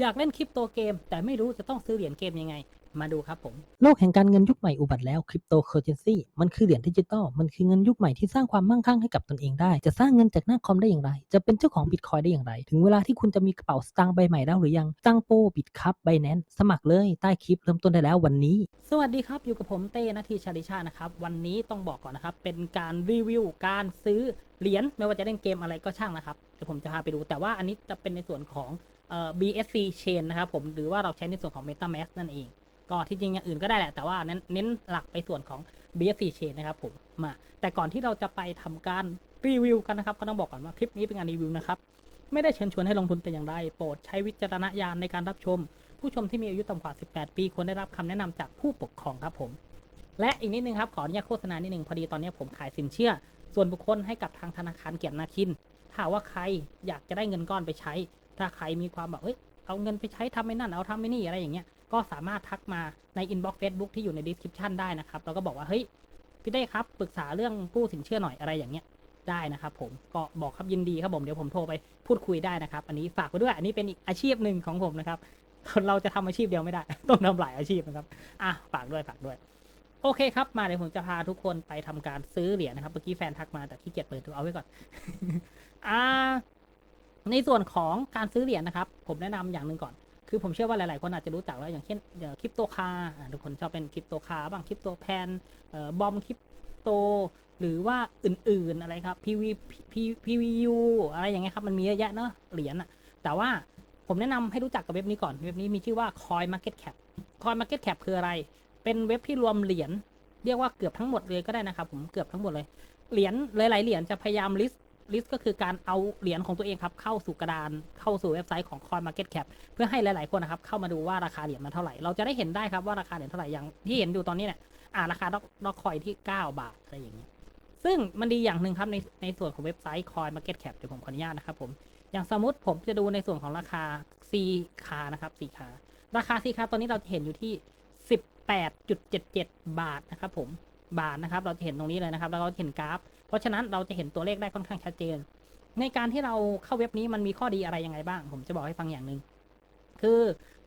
อยากเล่นคริปโตเกม แต่ไม่รู้จะต้องซื้อเหรียญเกมยังไง มาดูครับผม โลกแห่งการเงินยุคใหม่อุบัติแล้วคริปโตเคอเรนซีมันคือเหรียญดิจิตอลมันคือเงินยุคใหม่ที่สร้างความมั่งคั่งให้กับตนเองได้ จะสร้างเงินจากหน้าคอมได้อย่างไร จะเป็นเจ้าของบิตคอยได้อย่างไร ถึงเวลาที่คุณจะมีกระเป๋าสตางค์ใบใหม่แล้วหรือยังตั้งโปบิตคัพไบแนนสมัครเลยใต้คลิปเริ่มต้นได้แล้ววันนี้ สวัสดีครับอยู่กับผมเต้นาทีชาลิชานะครับวันนี้ต้องบอกก่อนนะครับเป็นการรีวิวการซื้อเหรียญไม่ว่าจะเล่นเกมอะไรก็ช่างนะครับเดี๋ยวผมจะพาไปดูแต่ว่าอันนี้จะเป็นในส่วนของ เอ่อ BSC chain นะครับผมหรือว่าเราใช้ในส่วนของ MetaMask นั่นเอง ก็ที่จริงอย่างอื่นก็ได้แหละ แต่ว่าเน้นเน้นหลักไปส่วนของ BSC chain นะครับผมมาแต่ก่อนที่เราจะไปทำการรีวิวกันนะครับ ก็ต้องบอกก่อนว่าคลิปนี้เป็นงานรีวิวนะครับ ไม่ได้เชิญชวนให้ลงทุนแต่อย่างใดโปรดใช้วิจารณญาณในการรับชม ผู้ชมที่มีอายุต่ำกว่า 18 ปีควรได้รับคำแนะนำจากผู้ปกครองครับผมและอีกนิดนึงครับขออนุญาตโฆษณานิดนึงพอดีตอนนี้ผมขายสินเชื่อ ส่วนบุคคลให้กับทางธนาคารเกียรตินาคิน ถ้าว่าใครอยากจะได้เงินก้อนไปใช้ ถ้าใครมีความแบบเอ้ยเอาเงินไปใช้ทำไม่นั่นเอาทำไม่นี่อะไรอย่างเงี้ยก็สามารถทักมาในอินบ็อกซ์เฟซบุ๊กที่อยู่ในดีสคริปชันได้นะครับแล้วก็บอกว่าเฮ้ยพี่เต้ครับปรึกษาเรื่องกู้สินเชื่อหน่อยอะไรอย่างเงี้ยได้นะครับผมก็บอกครับยินดีครับผมเดี๋ยวผมโทรไปพูดคุยได้นะครับ อันนี้ฝากไว้ด้วย อันนี้เป็นอีกอาชีพหนึ่งของผมนะครับเราจะทำอาชีพเดียวไม่ได้ ต้องทำหลายอาชีพนะครับอะฝากด้วยฝากด้วย โอเคครับ มาเดี๋ยวผมจะพาทุกคนไปทำการซื้อเหรียญนะครับเมื่อกี้แฟนทักมาแต่ขี้เกียจเปิดดูเอาไว้ก่อน อ่า ในส่วนของการซื้อเหรียญนะครับ ผมแนะนำอย่างหนึ่งก่อน คือผมเชื่อว่าหลาย ๆ คนอาจจะรู้จักแล้วอย่างเช่นคริปโตคาทุกคนชอบเป็นคริปโตคาบ้างคริปโตแพนบอมคริปโต หรือว่าอื่น ๆ อะไรครับ PV PVU อะไรอย่างเงี้ยครับ มันมีเยอะแยะเนอะเหรียญอะแต่ว่าผมแนะนำให้รู้จักกับเว็บนี้ก่อน เว็บนี้มีชื่อว่า Coin Market Cap Coin Market Cap คืออะไร เป็นเว็บที่รวมเหรียญ เรียกว่าเกือบทั้งหมดเลยก็ได้นะครับ ผมเกือบทั้งหมดเลย เหรียญหลาย ๆ เหรียญจะพยายามลิสต์ ลิสต์ก็คือการเอาเหรียญของตัวเองครับเข้าสู่กระดานเข้าสู่เว็บไซต์ของ Coin Market Cap เพื่อให้หลาย ๆ คนนะครับเข้ามาดูว่าราคาเหรียญมันเท่าไหร่ เราจะได้เห็นได้ครับว่าราคาเหรียญเท่าไหร่อย่างที่เห็นอยู่ตอนนี้เนี่ยอ่าราคาดอกดอกคอยที่ 9 บาทอะไรอย่างเงี้ยซึ่งมันดีอย่างหนึ่งครับในในส่วนของเว็บไซต์ Coin Market Cap เดี๋ยวผมขออนุญาตนะครับผมอย่างสมมติผมจะดูในส่วนของราคา C คานะครับ C คาราคา C คาตอนนี้เราจะเห็นอยู่ที่ 18.77 บาทนะครับผมบาทนะครับเราจะเห็นตรงนี้เลยนะครับ แล้วเราจะเห็นกราฟ ราะฉะนั้นเราจะเห็นตัวเลขได้ค่อนข้างชัดเจน ในการที่เราเข้าเว็บนี้มันมีข้อดีอะไรยังไงบ้าง ผมจะบอกให้ฟังอย่างหนึ่งคือ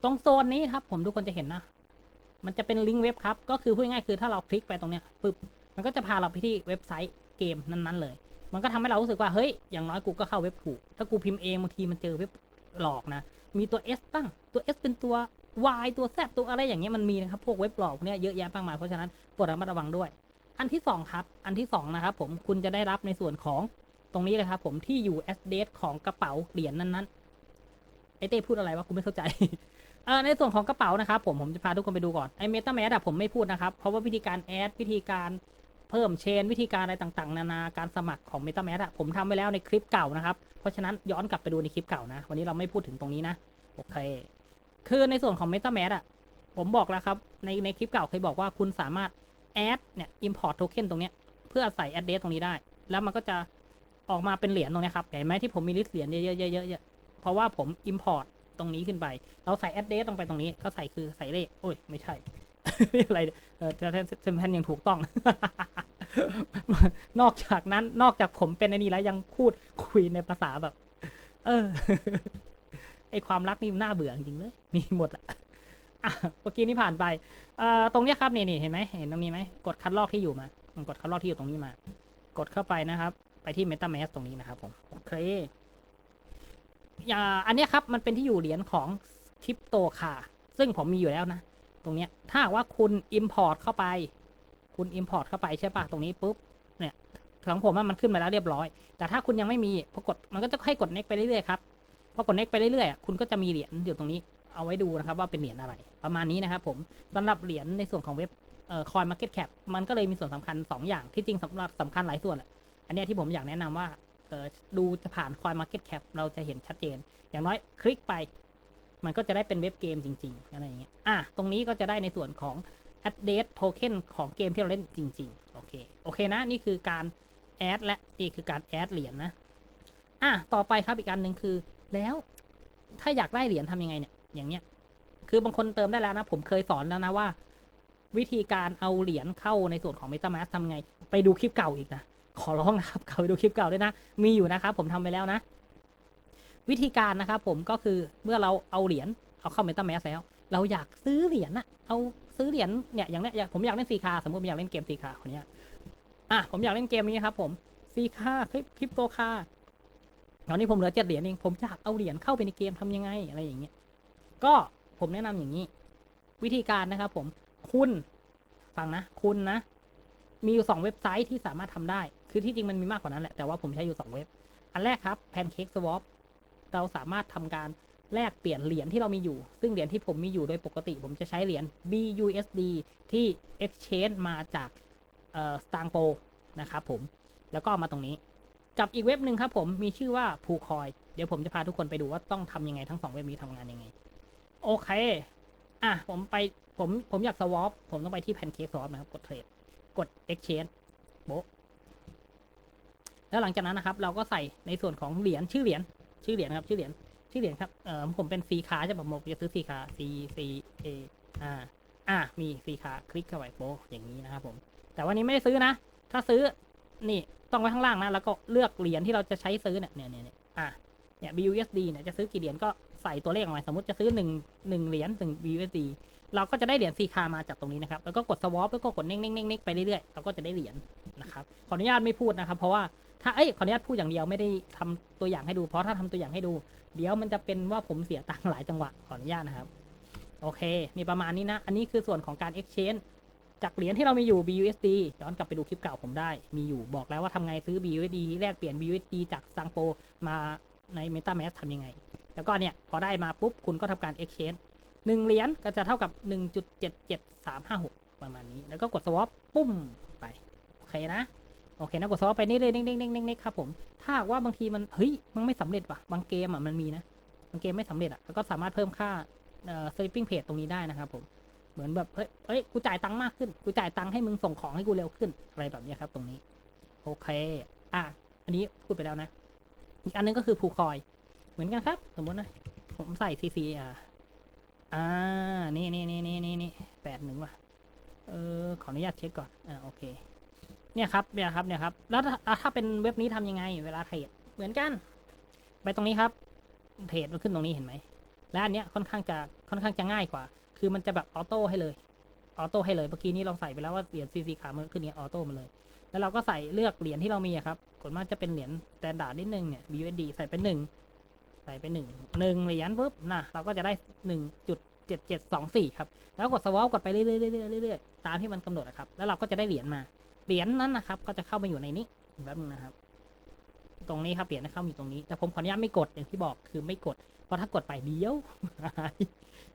ตรงโซนนี้ครับ ผมทุกคนจะเห็นนะ มันจะเป็นลิงก์เว็บครับ ก็คือพูดง่ายๆคือถ้าเราคลิกไปตรงเนี้ยปึ๊บมันก็จะพาเราไปที่เว็บไซต์เกมนั้นๆเลย มันก็ทำให้เรารู้สึกว่าเฮ้ยอย่างน้อยกูก็เข้าเว็บถูก ถ้ากูพิมพ์เองบางทีมันเจอเว็บหลอกนะ มีตัว S ตั้งตัว S เป็นตัว Y ตัว Z ตัวอะไรอย่างเงี้ยมันมีนะครับ พวกเว็บหลอกพวกเนี้ยเยอะแยะมากมายเพราะฉะนั้นโปรดระมัดระวังด้วย อันที่สองครับ อันที่สองนะครับผมคุณจะได้รับในส่วนของตรงนี้เลยครับผมที่อยู่ address ของกระเป๋าเหรียญนั้นๆไอเต้พูดอะไรวะกูไม่เข้าใจเออในส่วนของกระเป๋านะครับผมผมจะพาทุกคนไปดูก่อนไอเมตาแมสอะผมไม่พูดนะครับ เพราะว่าวิธีการแอดวิธีการเพิ่มเชน วิธีการอะไรต่างๆ นานาการสมัครของ Meta m a s อะผมทำไว้แล้วในคลิปเก่านะครับ เพราะฉะนั้นย้อนกลับไปดูในคลิปเก่านะ วันนี้เราไม่พูดถึงตรงนี้นะ โอเค คือในส่วนของ Meta m a s อะผมบอกแล้วครับ ในในคลิปเก่าเคยบอกว่าคุณสามารถ แอดเนี่ย import token ตรงเนี้ยเพื่อใส่ address ตรงนี้ได้ แล้วมันก็จะออกมาเป็นเหรียญตรงนี้ครับ เห็นไหมที่ผมมีลิสต์เหรียญเยอะๆเยอะๆเพราะว่าผม import ตรงนี้ขึ้นไป เราใส่ address ลงไปตรงนี้ ก็ใส่คือใส่เลข โอ้ย ไม่ใช่ อะไร เออจะเซมแพนยังถูกต้อง นอกจากนั้น นอกจากผมเป็นอันนี้แล้วยังพูดคุยในภาษาแบบ เออ ไอความรักนี่น่าเบื่อจริงเลย มีหมดอะ อะเมื่อกี้นี่ผ่านไปเอ่อตรงเนี้ยครับนี่นี่เห็นไหมเห็นตรงนี้ไหมกดคัดลอกที่อยู่มากดคัดลอกที่อยู่ตรงนี้มา กดเข้าไปนะครับ ไปที่ MetaMask ตรงนี้นะครับผมโอเคอย่าอันนี้ครับมันเป็นที่อยู่เหรียญของคริปโตคาซึ่งผมมีอยู่แล้วนะ ตรงเนี้ยถ้าว่าคุณ Import เข้าไป คุณ Import เข้าไปใช่ปะตรงนี้ปุ๊บเนี่ยของผมมันขึ้นมาแล้วเรียบร้อย แต่ถ้าคุณยังไม่มีพอกดมันก็จะให้กด next ไปเรื่อยๆครับพอกด next ไปเรื่อยๆคุณก็จะมีเหรียญอยู่ตรงนี้ เอาไว้ดูนะครับว่าเป็นเหรียญอะไร ประมาณนี้นะครับผมสำหรับเหรียญในส่วนของเว็บเอ่อ coin market cap มันก็เลยมีส่วนสำคัญ 2 อย่างที่จริงสำหรับสำคัญหลายส่วนแหละอันนี้ที่ผมอยากแนะนำว่าเออดูจะผ่าน coin market cap เราจะเห็นชัดเจน อย่างน้อยคลิกไป มันก็จะได้เป็นเว็บเกมจริง ๆ อะไรอย่างเงี้ยอะตรงนี้ก็จะได้ในส่วนของ address token ของเกมที่เราเล่นจริง ๆ โอเค โอเคนะ นี่คือการแอดและนี่คือการแอดเหรียญนะอะ ต่อไปครับอีกอันหนึ่งคือ แล้วถ้าอยากได้เหรียญทำยังไงเนี่ย อย่างเนี้ย คือบางคนเติมได้แล้วนะ ผมเคยสอนแล้วนะว่า วิธีการเอาเหรียญเข้าในส่วนของ MetaMask ทำไง ไปดูคลิปเก่าอีกนะ ขอร้องนะครับเขาไปดูคลิปเก่าด้วยนะ มีอยู่นะครับผมทำไปแล้วนะ วิธีการนะครับผมก็คือเมื่อเราเอาเหรียญเอาเข้า MetaMask แล้ว เราอยากซื้อเหรียญอะเอาซื้อเหรียญเนี่ยอย่างเนี้ยอยากผมอยากเล่นซีคาสมมติผมอยากเล่นเกมซีคาคนเนี้ยอะผมอยากเล่นเกมนี้ครับ ผมซีคาคลิปคริปโตคาตอนนี้ผมเหลือเจ็ดเหรียญเองผมอยากเอาเหรียญเข้าไปในเกมทำยังไงอะไรอย่างเงี้ย ก็ผมแนะนำอย่างนี้ วิธีการนะครับ ผมคุณฟังนะ คุณนะ มีอยู่สองเว็บไซต์ที่สามารถทำได้ คือที่จริงมันมีมากกว่านั้นแหละ แต่ว่าผมใช้อยู่สองเว็บ อันแรกครับ Pancake Swap เราสามารถทำการแลกเปลี่ยนเหรียญที่เรามีอยู่ ซึ่งเหรียญที่ผมมีอยู่โดยปกติ ผมจะใช้เหรียญ BUSD ที่ Exchange มาจากเอ่อ s t a n g p o นะครับผม แล้วก็มาตรงนี้ กับอีกเว็บหนึ่งครับผม มีชื่อว่า p o o c o i n เดี๋ยวผมจะพาทุกคนไปดูว่าต้องทำยังไงทั้งสองเว็บนี้ทำงานยังไง โอเค อะ ผมไป ผม ผมอยาก swap ผมต้องไปที่ Pancake Swap นะครับ กดเทรด กด exchange โบแล้วหลังจากนั้นนะครับ เราก็ใส่ในส่วนของเหรียญ ชื่อเหรียญ ชื่อเหรียญครับ ชื่อเหรียญ ชื่อเหรียญครับ เอ่อผมเป็นซีคาใช่ป่ะผมจะซื้อซีคา C C A อ่า อ่า มีซีคาคลิกเข้าไปโบอย่างนี้นะครับผม แต่วันนี้ไม่ได้ซื้อนะ ถ้าซื้อ นี่ ต้องไว้ข้างล่างนะ แล้วก็เลือกเหรียญที่เราจะใช้ซื้อเนี่ย เนี่ยเนี่ยเนี่ยอะเนี่ย BUSD เนี่ย จะซื้อกี่เหรียญก็ ส่ตัวเลขออกมาสมมติจะซื้อหนึ่งหนึ่งเหรียญหนึ่ง BUSD เราก็จะได้เหรียญซีคามาจากตรงนี้นะครับ แล้วก็กด swap แล้วก็กดเน่งเน่งเน่งเน่งไปเรื่อยๆ เราก็จะได้เหรียญนะครับ ขออนุญาตไม่พูดนะครับ เพราะว่าถ้า เอ้ย ขออนุญาตพูดอย่างเดียวไม่ได้ทำตัวอย่างให้ดู เพราะถ้าทำตัวอย่างให้ดู เดี๋ยวมันจะเป็นว่าผมเสียตังค์หลายจังหวะ ขออนุญาตนะครับ โอเคมีประมาณนี้นะ อันนี้คือส่วนของการ exchange จากเหรียญที่เรามีอยู่ BUSD ย้อนกลับไปดูคลิปเก่าผมได้ มีอยู่บอกแล้วว่าทำไงซื้อ BUSD แลกเปลี่ยน BUSD จากซังโปมาใน MetaMask ทำยังไง แล้วก็เนี่ยพอได้มาปุ๊บคุณก็ทำการ exchange หนึ่งเหรียญก็จะเท่ากับ 1.77356 ประมาณนี้ แล้วก็กด swap ปุ้มไป โอเคนะ โอเคนะกด swap ไปนี่เลยเด้งๆๆๆๆครับผม ถ้าว่าบางทีมันเฮ้ยมันไม่สำเร็จว่ะ บางเกมอะมันมีนะ บางเกมไม่สำเร็จอะ แล้วก็สามารถเพิ่มค่าเอ่อ sleeping page ตรงนี้ได้นะครับผมเหมือนแบบเฮ้ยเฮ้ยกูจ่ายตังค์มากขึ้น กูจ่ายตังค์ให้มึงส่งของให้กูเร็วขึ้น อะไรแบบนี้ครับ ตรงนี้ โอเค อะ อันนี้พูดไปแล้วนะ อีกอันนึงก็คือผูคอย เหมือนกันครับ สมมตินะ ผมใส่ CC อะอ่า นี่นี่นี่นี่นี่นี่แปดหนึ่งว่ะ เออ ขออนุญาตเช็คก่อน อ่า โอเค เนี่ยครับ เนี่ยครับ เนี่ยครับ แล้วถ้าถ้าเป็นเว็บนี้ทำยังไง เวลาเทรด เหมือนกัน ไปตรงนี้ครับ เทรดมันขึ้นตรงนี้เห็นไหม และอันเนี้ยค่อนข้างจะ ค่อนข้างจะง่ายกว่า คือมันจะแบบออโต้ให้เลย ออโต้ให้เลย เมื่อกี้นี้เราใส่ไปแล้วว่าเหรียญ CC ขามันขึ้นเนี่ยออโต้มาเลย แล้วเราก็ใส่เลือกเหรียญที่เรามีครับส่วนมากจะเป็นเหรียญแตนดาร์ดนิดนึงเนี่ย BUSD ใส่เป็นหนึ่ง ใส่ไปหนึ่งหนึ่งเหรียญปุ๊บนะเราก็จะได้หนึ่งจุดเจ็ดเจ็ดสองสี่ครับ แล้วกดสวอปกดไปเรื่อยๆเรื่อยๆเรื่อยๆตามที่มันกำหนดนะครับ แล้วเราก็จะได้เหรียญมา เหรียญนั้นนะครับ ก็จะเข้ามาอยู่ในนี้แป๊บนึงนะครับ ตรงนี้ครับเหรียญจะเข้ามาอยู่ตรงนี้ แต่ผมขออนุญาตไม่กดอย่างที่บอกคือไม่กด เพราะถ้ากดไปเดียว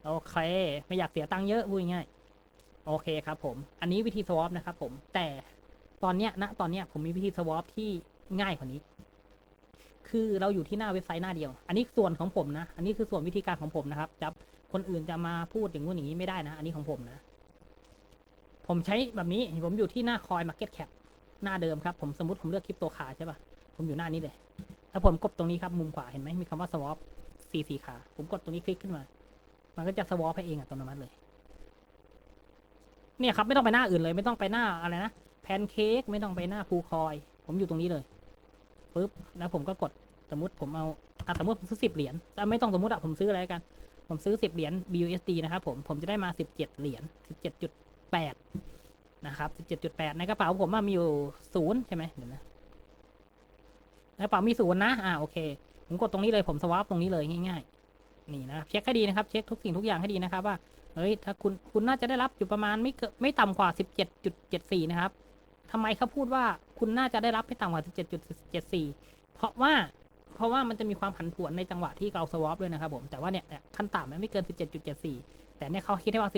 โอเค ไม่อยากเสียตังค์เยอะพูดง่ายโอเคครับผม อันนี้วิธีสวอปนะครับผม แต่ตอนเนี้ยณตอนเนี้ยผมมีวิธีสวอปที่ง่ายกว่านี้ คือเราอยู่ที่หน้าเว็บไซต์หน้าเดียว อันนี้ส่วนของผมนะ อันนี้คือส่วนวิธีการของผมนะครับจะคนอื่นจะมาพูดอย่างงู้นอย่างนี้ไม่ได้นะ อันนี้ของผมนะ ผมใช้แบบนี้ ผมอยู่ที่หน้าคอย Market Cap หน้าเดิมครับ ผมสมมติผมเลือกคริปโตขาใช่ป่ะ ผมอยู่หน้านี้เลย แล้วผมกดตรงนี้ครับมุมขวาเห็นไหมมีคำว่า swap CC ขา ผมกดตรงนี้คลิกขึ้นมา มันก็จะ swap ให้เองอัตโนมัติเลย เนี่ยครับไม่ต้องไปหน้าอื่นเลย ไม่ต้องไปหน้าอะไรนะ แพนเค้กไม่ต้องไปหน้าพูคอย ผมอยู่ตรงนี้เลย ปุ๊บแล้วผมก็กดสมมติผมเอาสมมติผมซื้อสิบเหรียญแต่ไม่ต้องสมมติอะผมซื้ออะไรกัน ผมซื้อสิบเหรียญ BUSD นะครับผมผมจะได้มาสิบเจ็ดเหรียญสิบเจ็ดจุดแปดนะครับสิบเจ็ดจุดแปดในกระเป๋าผมอะมีอยู่ศูนย์ใช่ไหมเดี๋ยวนะในกระเป๋ามีศูนย์นะอ่าโอเค ผมกดตรงนี้เลยผมสวาปตรงนี้เลยง่ายๆ นี่นะครับเช็คให้ดีนะครับ เช็คทุกสิ่งทุกอย่างให้ดีนะครับว่าเฮ้ยถ้าคุณคุณน่าจะได้รับอยู่ประมาณไม่เกิไม่ต่ำกว่า 17.74 นะครับทำไมเขาพูดว่า คุณน่าจะได้รับไม่ต่ำกว่า 17.74 เพราะว่าเพราะว่ามันจะมีความผันผวนในจังหวะที่เราสวอปด้วยนะครับผมแต่ว่าเนี่ยขั้นต่ำมันไม่เกิน 17.74 แต่เนี่ยเขาคิดให้ว่า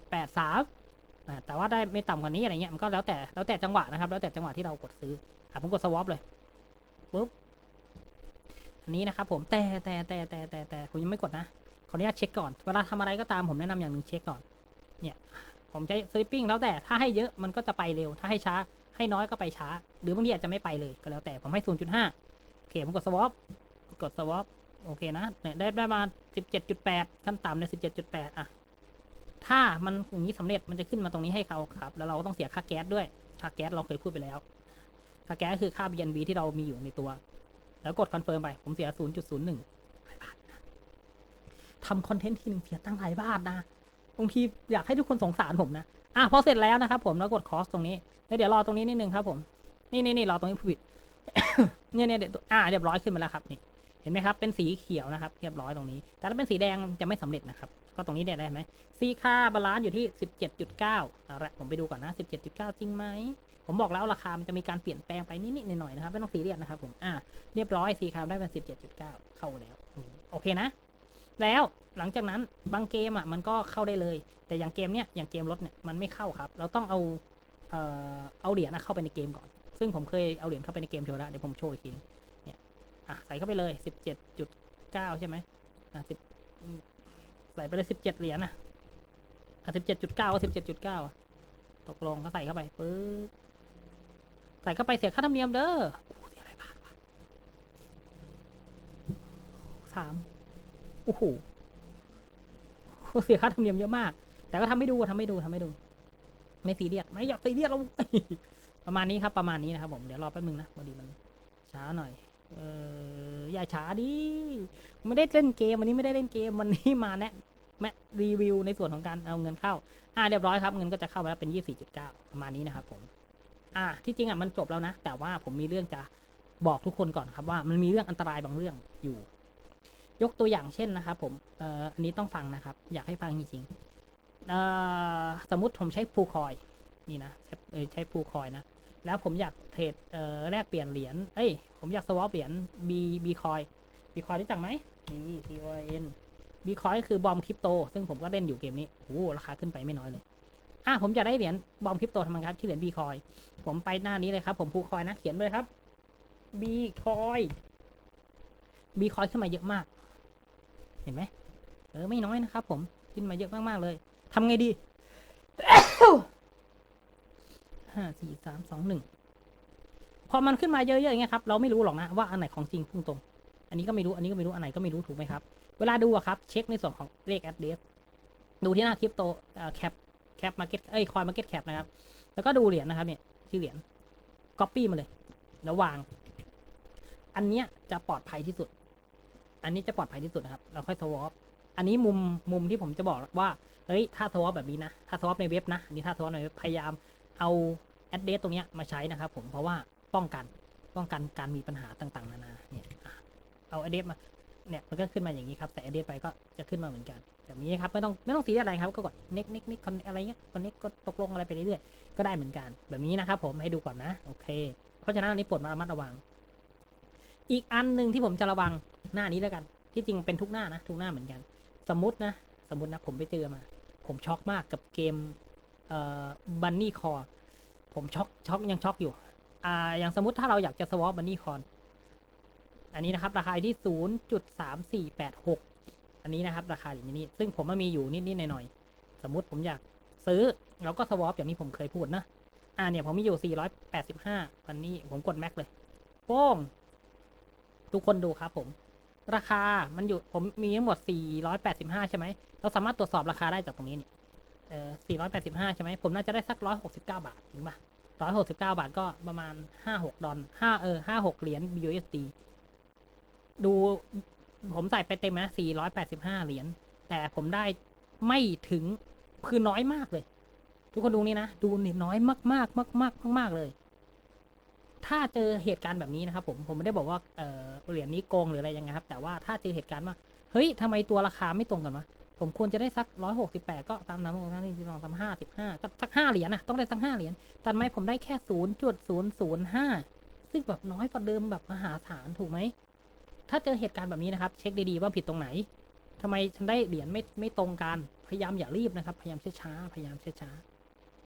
17.83 แต่ว่าได้ไม่ต่ำกว่านี้อะไรเงี้ยมันก็แล้วแต่แล้วแต่จังหวะนะครับ แล้วแต่จังหวะที่เรากดซื้ออะผมกดสวอปเลยปุ๊บอันนี้นะครับผมแต่แต่แต่แต่แต่แต่ผมยังไม่กดนะขออนุญาตเช็คก่อนเวลาทำอะไรก็ตามผมแนะนำอย่างหนึ่งเช็คก่อน เนี่ย ผมใช้สลิปปิ้งแล้วแต่ถ้าให้เยอะมันก็จะไปเร็ว ถ้าให้ช้า ให้น้อยก็ไปช้า หรือบางทีอาจจะไม่ไปเลยก็แล้วแต่ผมให้ 0.5 โอเค ผมกด swap กด swap โอเคนะเนี่ยได้ได้มา 17.8 ขั้นต่ำเนี่ย17.8 อะ ถ้ามันอย่างนี้สำเร็จมันจะขึ้นมาตรงนี้ให้เขาครับ แล้วเราก็ต้องเสียค่าแก๊สด้วย ค่าแก๊สเราเคยพูดไปแล้ว ค่าแก๊สคือค่า BNB ที่เรามีอยู่ในตัว แล้วกดคอนเฟิร์มไป ผมเสีย 0.01ทำคอนเทนต์ทีหนึ่งเสียตั้งหลายบาทนะบางทีอยากให้ทุกคนสงสารผมนะ อะพอเสร็จแล้วนะครับผมแล้วกดคอสตรงนี้แล้วเดี๋ยวรอตรงนี้นิดนึงครับผมนี่นี่นี่รอตรงนี้ผิดเนี่ยเนี่ยเดี๋ยวอ่าเรียบร้อยขึ้นมาแล้วครับนี่เห็นไหมครับ เป็นสีเขียวนะครับ เรียบร้อยตรงนี้ แต่ถ้าเป็นสีแดงจะไม่สำเร็จนะครับ ก็ตรงนี้ได้ไหมซีค่าบาลานซ์อยู่ที่สิบเจ็ดจุดเก้าเอาละผมไปดูก่อนนะสิบเจ็ดจุดเก้าจริงไหม ผมบอกแล้วราคามันจะมีการเปลี่ยนแปลงไปนิดๆหน่อยๆนะครับ ไม่ต้องซีเรียสนะครับผม อ่า เรียบร้อยซีค่าได้เป็นสิบเจ็ดจุดเก้าเข้าแล้ว โอเคนะ แล้วหลังจากนั้นบางเกมอะมันก็เข้าได้เลย แต่อย่างเกมเนี้ยอย่างเกมรถเนี่ยมันไม่เข้าครับ เราต้องเอาเอ่อเอาเหรียญนะเข้าไปในเกมก่อน ซึ่งผมเคยเอาเหรียญเข้าไปในเกมโชว์แล้วเดี๋ยวผมโชว์อีกทีเนี่ยอะใส่เข้าไปเลยสิบเจ็ดจุดเก้าใช่ไหมอะสิบใส่ไปเลยสิบเจ็ดเหรียญนะอะสิบเจ็ดจุดเก้าก็สิบเจ็ดจุดเก้าตกลงก็ใส่เข้าไปปึ๊บใส่เข้าไปเสียค่าธรรมเนียมเด้อสาม อ้โหเสียค่าธรรมเนียมเยอะมาก แต่ก็ทำให้ดูทำให้ดูทำให้ดู ไม่ซีเรียสไม่อยากซีเรียสเราประมาณนี้ครับ ประมาณนี้นะครับผมเดี๋ยวรอแป๊บนึงนะพอดีมัน ช้าหน่อย เอออย่าช้าดิไม่ได้เล่นเกมวันนี้ไม่ได้เล่นเกมวันนี้มาแนะแมรีวิวในส่วนของการเอาเงินเข้า อ่าเรียบร้อยครับ เงินก็จะเข้ามาแล้วเป็นยี่สี่จุดเก้าประมาณนี้นะครับผม อ่า ที่จริงอะมันจบแล้วนะ แต่ว่าผมมีเรื่องจะบอกทุกคนก่อนครับว่ามันมีเรื่องอันตรายบางเรื่องอยู่ ยกตัวอย่างเช่นนะครับผมเอ่ออันนี้ต้องฟังนะครับ อยากให้ฟังจริงๆเอ่อสมมติผมใช้ฟูคอยนี่นะใช้ใช้ฟูคอยนะแล้วผมอยากเทรดเอ่อแลกเปลี่ยนเหรียญเอ้ยผมอยากสวอปเหรียญ B B คอย B คอยรู้จักไหมนี่ C O I N B คอยคือบอมคริปโต ซึ่งผมก็เล่นอยู่เกมนี้โอ้ราคาขึ้นไปไม่น้อยเลยอะผมจะได้เหรียญบอมคริปโตทำไมครับที่เหรียญ B คอยผมไปหน้านี้เลยครับ ผมฟูคอยนะเขียนเลยครับ B คอย B คอยขึ้นมาเยอะมาก ห็นไหมเออไม่น้อยนะครับผมขึ้นมาเยอะมากๆเลยทำไงดีห้าสี่สามสองหนึ่งพอมันขึ้นมาเยอะๆอย่างเงี้ยครับเราไม่รู้หรอกนะว่าอันไหนของจริงพุ่งตรง อันนี้ก็ไม่รู้อันนี้ก็ไม่รู้อันไหนก็ไม่รู้ถูกไหมครับ เวลาดูอะครับ เช็คในส่วนของเลข address ดูที่หน้าคริปโตแคปแคปมาเก็ตเอ้ยคอยมาเก็ตแคปนะครับ แล้วก็ดูเหรียญนะครับเนี่ยชื่อเหรียญ copy มาเลย แล้ววาง อันเนี้ยจะปลอดภัยที่สุด อันนี้จะปลอดภัยที่สุดนะครับ เราค่อยสวอปอันนี้มุมมุมที่ผมจะบอกว่า เฮ้ย ถ้าสวอปแบบนี้นะ ถ้าสวอปในเว็บนะอันนี้ถ้าสวอปในเว็บพยายามเอาแอดเดสตรงนี้มาใช้นะครับ ผมเพราะว่าป้องกันป้องกันการมีปัญหาต่างๆ นานาเนี่ยอะเอาแอดเดสมาเนี่ยมันก็ขึ้นมาอย่างนี้ครับแต่แอดเดสไปก็จะขึ้นมาเหมือนกันแบบนี้ครับไม่ต้องไม่ต้องสีอะไรครับก็กดเน็กเน็กเน็กอะไรเงี้ยคอนเน็กก็ตกลงอะไรไปเรื่อยๆก็ได้เหมือนกัน แบบนี้นะครับผมให้ดูก่อนนะโอเค เพราะฉะนั้นอันนี้ปรดมาระมัดระวัง อีกอันหนึ่งที่ผมจะระวัง หน้านี้แล้วกัน ที่จริงเป็นทุกหน้านะ ทุกหน้าเหมือนกัน สมมตินะ สมมตินะ ผมไปเจอมา ผมช็อกมากกับเกมเอ่อบันนี่คอผมช็อกช็อกยังช็อกอยู่ อ่า อย่างสมมติถ้าเราอยากจะสวอปบันนี่คอนอันนี้นะครับ ราคาที่ศูนย์จุดสามสี่แปดหกอันนี้นะครับ ราคาอย่างนี้ ซึ่งผมมันมีอยู่นิดๆหน่อยๆสมมติผมอยากซื้อเราก็สวอปอย่างนี้ผมเคยพูดนะอ่าเนี่ยผมมีอยู่ 485วันนี้ผมกดแม็กเลยโป้งทุกคนดูครับผม ราคามันอยู่ผมมีทั้งหมด 485 ใช่ไหม เราสามารถตรวจสอบราคาได้จากตรงนี้เนี่ยเออ485 ใช่ไหม ผมน่าจะได้สัก 169 บาทถึงป่ะ169 บาทก็ประมาณ 5-6 ดอล5เออ5-6 เหรียญ BUSD ดูผมใส่ไปเต็มนะ 485 เหรียญ แต่ผมได้ไม่ถึง คือน้อยมากเลย ทุกคนดูนี่นะ ดูนี่น้อยมากมากมากมากมากมากเลย ถ้าเจอเหตุการณ์แบบนี้นะครับผมผมไม่ได้บอกว่าเออเหรียญนี้โกงหรืออะไรยังไงครับ แต่ว่าถ้าเจอเหตุการณ์ว่าเฮ้ยทำไมตัวราคาไม่ตรงกันวะผมควรจะได้สักร้อยหกสิบแปดก็ตามนั้นนั่นนี่ลองทำห้าสิบห้าสักห้าเหรียญนะต้องได้สักห้าเหรียญแต่ไมผมได้แค่ศูนย์จุดศูนย์ศูนย์ห้าซึ่งแบบน้อยกว่าเดิมแบบมหาศาลถูกไหมถ้าเจอเหตุการณ์แบบนี้นะครับ เช็คดีๆว่าผิดตรงไหนทำไมฉันได้เหรียญไม่ไม่ตรงกันพยายามอย่ารีบนะครับ พยายามช้าๆพยายามช้าๆ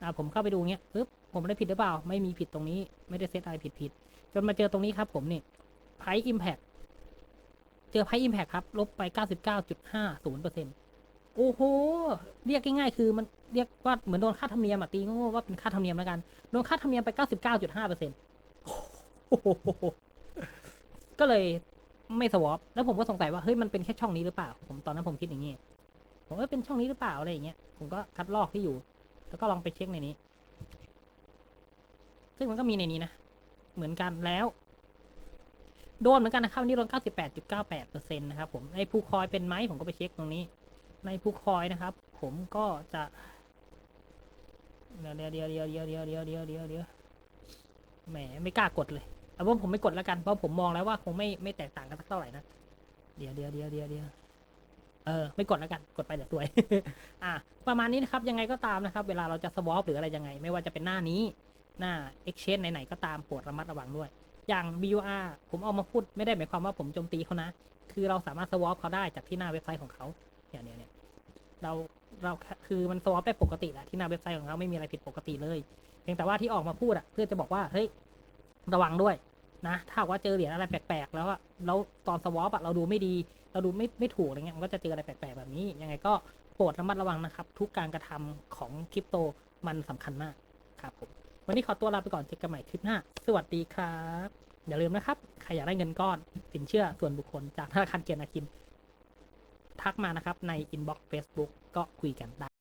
อ่าผมเข้าไปดูเงี้ยปึ๊บผมได้ผิดหรือเปล่า ไม่มีผิดตรงนี้ ไม่ได้เซตอะไรผิดๆจนมาเจอตรงนี้ครับ ผมนี่ไพอิมแพคเจอไพอิมแพคครับลบไปเก้าสิบเปอร์เซ็นต์โอ้โห เรียกง่ายๆคือมันเรียกว่าเหมือนโดนค่าธรรมเนียมอะตีโง่ๆว่าเป็นค่าธรรมเนียมแล้วกัน โดนค่าธรรมเนียมไปเก้าสิบเก้าจุดห้าเปอร์เซ็นต์ก็เลยไม่สวอปแล้วผมก็สงสัยว่าเฮ้ยมันเป็นแค่ช่องนี้หรือเปล่า ผมตอนนั้นผมคิดอย่างนี้ผมว่าเป็นช่องนี้หรือเปล่าอะไรอย่างเงี้ยผมก็คัดลอกที่อยู่ แล้วก็ลองไปเช็คในนี้ ซึ่งมันก็มีในนี้นะ เหมือนกันแล้ว โดนเหมือนกันนะครับวันนี่โดน98.98%นะครับผมในภูคอยเป็นไหมผมก็ไปเช็คตรงนี้ ในภูคอยนะครับ ผมก็จะเดี๋ยวเดี๋ยวเดี๋ยวเดี๋ยวเดี๋ยวเดี๋ยวเดี๋ยวเดี๋ยวเดี๋ยวเดี๋ยวแหมไม่กล้ากดเลยแต่ว่าผมไม่กดแล้วกันเพราะผมมองแล้วว่าคงไม่ไม่แตกต่างกันสักเท่าไหร่นะเดี๋ยวเดี๋ยวเดี๋ยวเดี๋ยวเดี๋ยวเออไม่กดแล้วกัน กดไปเดี๋ยวตัวยอะ ประมาณนี้นะครับ ยังไงก็ตามนะครับ เวลาเราจะสวอปหรืออะไรยังไง ไม่ว่าจะเป็นหน้านี้หน้า exchange ไหนๆก็ตามโปรดระมัดระวังด้วย อย่าง BUR ผมเอามาพูดไม่ได้หมายความว่าผมโจมตีเขานะ คือเราสามารถสวอปเขาได้จากที่หน้าเว็บไซต์ของเขาเนี่ยเนี่ยเนี่ยเราเราคือมันสวอปได้ปกติแหละที่หน้าเว็บไซต์ของเขาไม่มีอะไรผิดปกติเลย เพียงแต่ว่าที่ออกมาพูดอะเพื่อจะบอกว่าเฮ้ยระวังด้วยนะถ้าว่าเจอเหรียญอะไรแปลกๆ แล้วแล้วตอนสวอปอะเราดูไม่ดี เราดูไม่ไม่ถูกอะไรเงี้ยมันก็จะเจออะไรแปลกๆแบบนี้ยังไงก็ โปรดระมัดระวังนะครับ ทุกการกระทำของคริปโตมันสำคัญมากครับผมวันนี้ขอตัวลาไปก่อนเจอกันใหม่คลิปหน้า สวัสดีครับ อย่าลืมนะครับ ใครอยากได้เงินก้อนสินเชื่อส่วนบุคคลจากธนาคารเกียรตินาคิน ทักมานะครับในอินบ็อกซ์เฟซบุ๊กก็คุยกันได้「